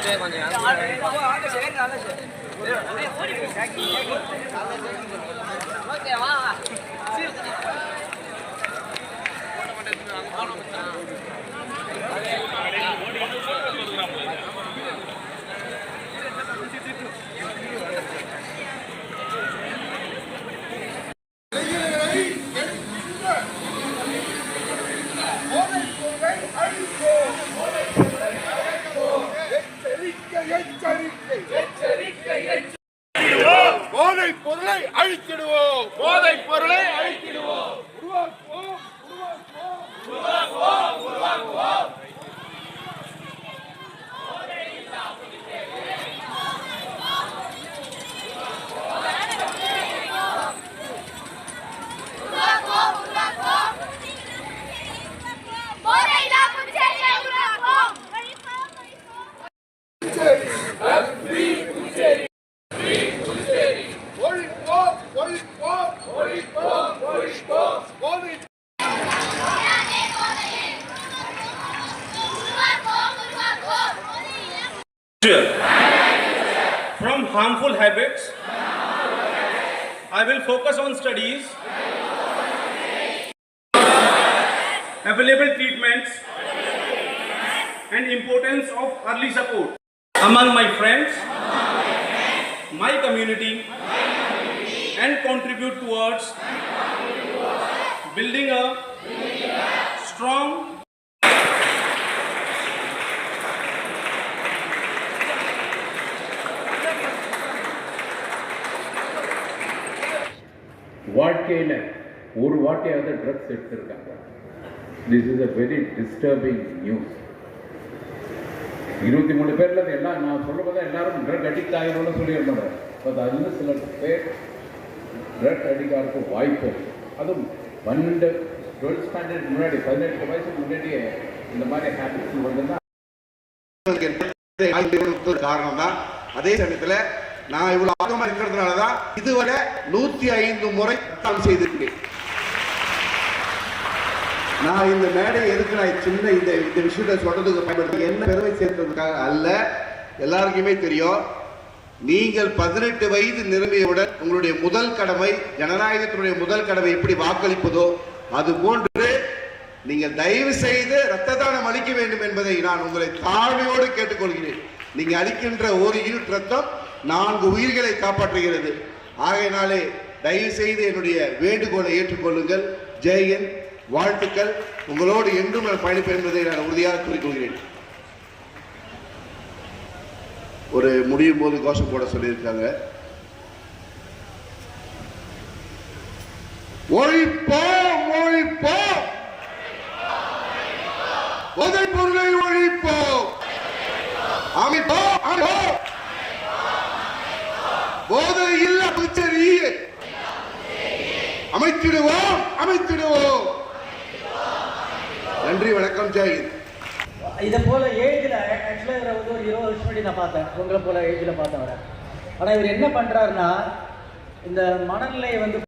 ఉంటే కొంచెం போதை பொருளை அழித்திடுவோம். போதை பொருளை அழித்திடுவோம். உருவாக்குவோம் from harmful habits. I will focus on studies, available treatments, and importance of early support among my friends, my community, and contribute towards building a strong வாழ்க்கையில் ஒரு வாட்டியாவது ட்ரக்ஸ் எடுத்திருக்காங்க. This is a very disturbing news இருபத்தி மூணு பேரில் அது எல்லாம் நான் சொல்லும்போது எல்லாரும் ட்ரக் அடிக்ட் ஆகிடும்னு சொல்லியிருந்தாங்க பட் அதில் சில பேர் ட்ரக் அடிக்ட் ஆகிறதுக்கு வாய்ப்பு அதுவும் பன்னெண்டு டுவெல்த் ஸ்டாண்டர்ட் முன்னாடி பதினெட்டு வயசுக்கு முன்னாடியே இந்த மாதிரி ஹேபிட்ஸ் வந்ததுன்னா காரணம் தான் அதே சமயத்தில் நான் இவ்வளவு ஆர்வமா இருக்கிறதுனால தான் இதுவரை நூத்தி ஐந்து முறை நான் செய்திருக்கேன் நான் இந்த மேடை எதுக்கு நான் சின்ன இந்த இந்த விஷயத்தை சொல்றதுக்கு பயன்படுத்தி என்ன பெருமை சேர்த்ததுக்காக அல்ல எல்லாருக்குமே தெரியும். நீங்கள் பதினெட்டு வயது நிரம்பியவுடன் உங்களுடைய முதல் கடமை ஜனநாயகத்தினுடைய முதல் கடமை எப்படி வாக்களிப்பதோ அது போன்று நீங்கள் தயவு செய்து ரத்த தானம் அளிக்க வேண்டும் என்பதை நான் உங்களை தாழ்மையோடு கேட்டுக்கொள்கிறேன். நீங்க அளிக்கின்ற ஒரு யூனிட் ரத்தம் நான்கு உயிர்களை காப்பாற்றுகிறது. ஆகையினாலே தயவு செய்து என்னுடைய வேண்டுகோளை ஏற்றுக்கொள்ளுங்கள். ஜெயன் வாழ்த்துக்கள். உங்களோடு என்றும் நான் பயணிப்பேன் என்பதை நான் உறுதியாக கூறிக்கொள்கிறேன். ஒரு முடியும் போது கோஷம் போட சொல்லியிருக்காங்க. ஒழிப்போம் ஒழிப்போம். அமைத்திடுவோம் அமைத்திடுவோம். நன்றி வணக்கம் ஜெயந்த் இதை போல ஏஜில் ஆக்சுவலாக இவரை வந்து ஒரு இருபது வருஷம் முன்னாடி நான் பார்த்தேன். உங்களை போல ஏஜில் பார்த்தேன் அவரை ஆனால் இவர் என்ன பண்ணுறாருன்னா இந்த மனநிலையை வந்து